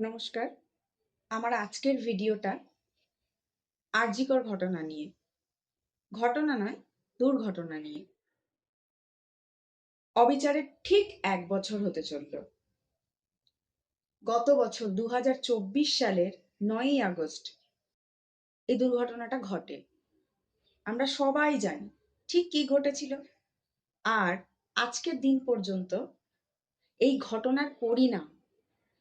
নমস্কার। আমার আজকের ভিডিওটা আরজিকর ঘটনা নিয়ে। ঘটনা নয়, দুর্ঘটনা নিয়ে। অবিচারের ঠিক এক বছর হতে চলল। গত বছর দু হাজার চব্বিশ সালের নয়ই আগস্ট এই দুর্ঘটনাটা ঘটে। আমরা সবাই জানি ঠিক কি ঘটেছিল। আর আজকের দিন পর্যন্ত এই ঘটনার পরিণাম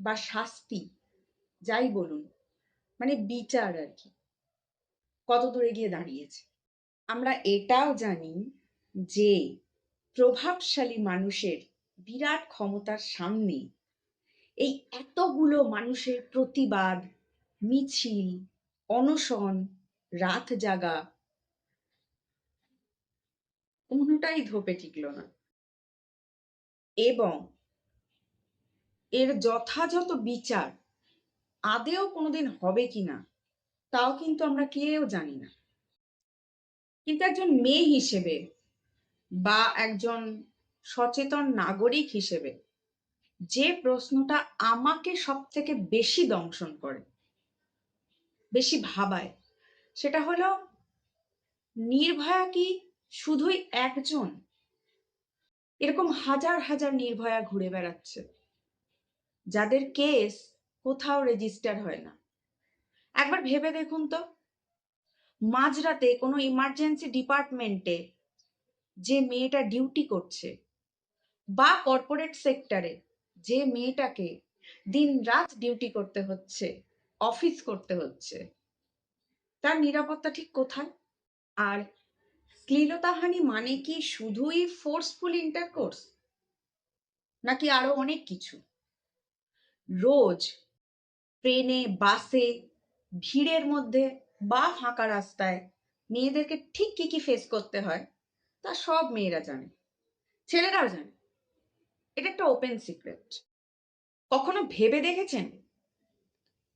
বা শাস্তি, যাই বলুন মানে বিচার আর কি। কত দূরে গিয়ে দাঁড়িয়েছে। আমরা এটাও জানি যে প্রভাবশালী মানুষের বিরাট ক্ষমতার সামনে এই এতগুলো মানুষের প্রতিবাদ, মিছিল, অনশন, রাত জাগা কোনোটাই ধোপে টিকল না। এবং এর যথাযথ বিচার আদেও কোনোদিন হবে কিনা তাও কিন্তু আমরা কেউ জানি না। কিন্তু একজন মেয়ে হিসেবে বা একজন সচেতন নাগরিক হিসেবে যে প্রশ্নটা আমাকে সব থেকে বেশি দংশন করে, বেশি ভাবায়, সেটা হলো, নির্ভয়া কি শুধুই একজন? এরকম হাজার হাজার নির্ভয়া ঘুরে বেড়াচ্ছে। যাদের কেস কোথাও রেজিস্টার হয় না। একবার ভেবে দেখুন তো, মাঝরাতে কোনো ইমার্জেন্সি ডিপার্টমেন্টে যে মেয়েটা ডিউটি করছে বা কর্পোরেট সেক্টরে যে মেয়েটাকে দিন রাত ডিউটি করতে হচ্ছে অফিস করতে হচ্ছে, তার নিরাপত্তা ঠিক কোথায়? আর শ্লীলতাহানি মানে কি শুধুই ফোর্সফুল ইন্টারকোর্স নাকি আরও অনেক কিছু? রোজ ট্রেনে, বাসে, ভিড়ের মধ্যে বা ফাঁকা রাস্তায় মেয়েদেরকে ঠিক কি কি ফেস করতে হয় তা সব মেয়েরা জানে। ছেলেরাও জানে। এটা একটা ওপেন সিক্রেট কখনো ভেবে দেখেছেন?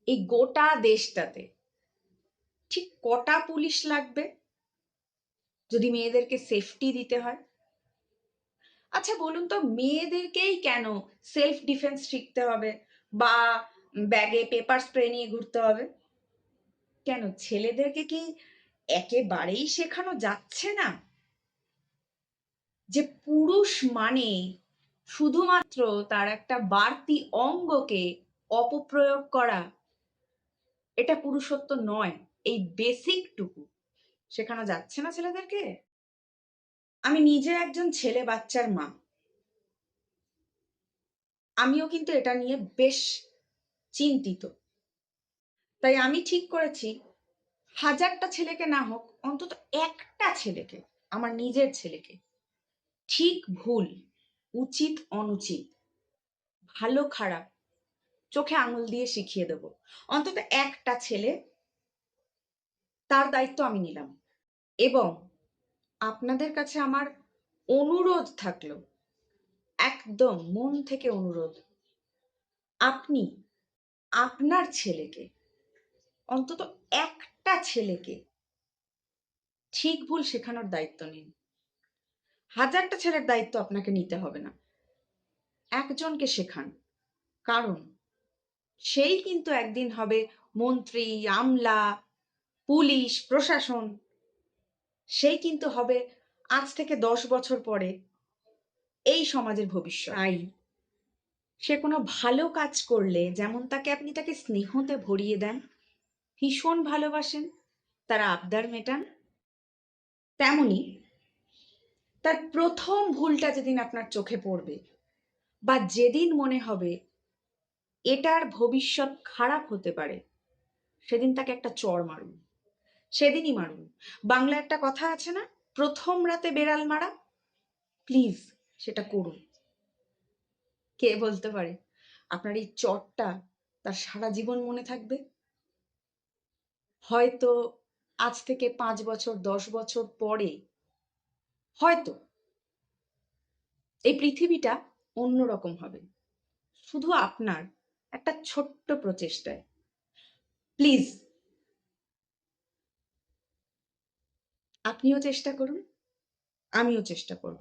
এই গোটা দেশটাতে ঠিক কটা পুলিশ লাগবে যদি মেয়েদেরকে সেফটি দিতে হয়? আচ্ছা বলুন তো, মেয়েদেরকেই কেন সেলফ ডিফেন্স শিখতে হবে? বা ব্যাগে পেপার স্প্রে নিয়ে ঘুরতে হবে। কেন? ছেলেদেরকে কি একেবারেই শেখানো যাচ্ছে না? যে পুরুষ মানে শুধুমাত্র তার একটা বাড়তি অঙ্গকে অপপ্রয়োগ করা, এটা পুরুষত্ব নয়, এই বেসিকটুকু শেখানো যাচ্ছে না ছেলেদেরকে? আমি নিজে একজন ছেলে বাচ্চার মা। আমিও কিন্তু এটা নিয়ে বেশ চিন্তিত। তাই আমি ঠিক করেছি, হাজারটা ছেলেকে না হোক, অন্তত একটা ছেলেকে, আমার নিজের ছেলেকে, ঠিক ভুল, উচিত, অনুচিত, ভালো, খারাপ, চোখে আঙুল দিয়ে শিখিয়ে দেব। অন্তত একটা ছেলে, তার দায়িত্ব আমি নিলাম। এবং আপনাদের কাছে আমার অনুরোধ থাকল একদম মন থেকে অনুরোধ। আপনি আপনার ছেলেকে, অন্তত একটা ছেলেকে ঠিক ভুল শেখানোর দায়িত্ব নিন। হাজারটা ছেলের দায়িত্ব আপনাকে নিতে হবে না। একজনকে শেখান। কারণ সেই কিন্তু একদিন হবে মন্ত্রী, আমলা, পুলিশ, প্রশাসন। সেই কিন্তু হবে আজ থেকে দশ বছর পরে এই সমাজের ভবিষ্যৎ। তাই। সে কোনো ভালো কাজ করলে যেমন তাকে আপনি তাকে স্নেহতে ভরিয়ে দেন ভীষণ ভালোবাসেন তার আবদার মেটান তেমনি তার প্রথম ভুলটা যেদিন আপনার চোখে পড়বে বা যেদিন মনে হবে এটার ভবিষ্যৎ খারাপ হতে পারে সেদিন তাকে একটা চর মারুন সেদিনই মারুন। বাংলা একটা কথা আছে না প্রথম রাতে বেড়াল মারা প্লিজ সেটা করুন। কে বলতে পারে? আপনার এই চটটা তার সারা জীবন মনে থাকবে? হয়তো আজ থেকে পাঁচ বছর, দশ বছর পরে, হয়তো এই পৃথিবীটা অন্যরকম হবে। শুধু আপনার একটা ছোট্ট প্রচেষ্টায়। প্লিজ। আপনিও চেষ্টা করুন, আমিও চেষ্টা করব।